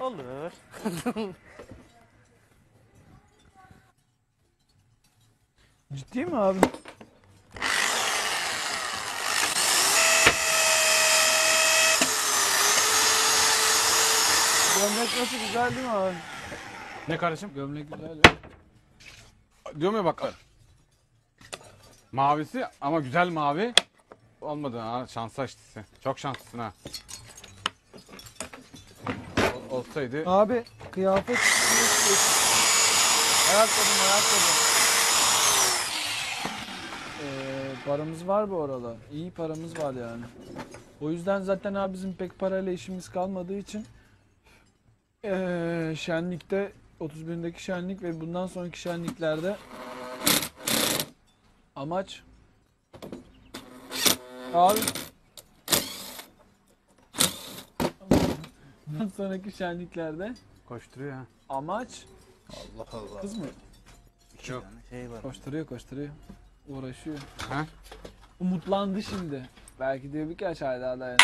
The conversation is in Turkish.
Olur. Ciddi mi abi? Gömlek nasıl güzel değil mi abi? Ne kardeşim? Gömlek güzel ya. Diyorum ya bak. Mavisi ama güzel mavi. Olmadı ha şansa işte. Çok şanslısın ha. Ol- olsaydı Abi kıyafet Ayakkabım ayakkabı. Ee, paramız var bu arada. İyi paramız var yani. O yüzden zaten abi bizim pek parayla işimiz kalmadığı için ee, şenlikte 31'indeki şenlik ve bundan sonraki şenliklerde amaç abi bundan sonraki şenliklerde koşturuyor ha. amaç Allah Allah. kız mı? İki Yok. tane şey var. Koşturuyor koşturuyor. Uğraşıyor. Ha? Umutlandı şimdi. Belki diyor birkaç ay daha dayanır.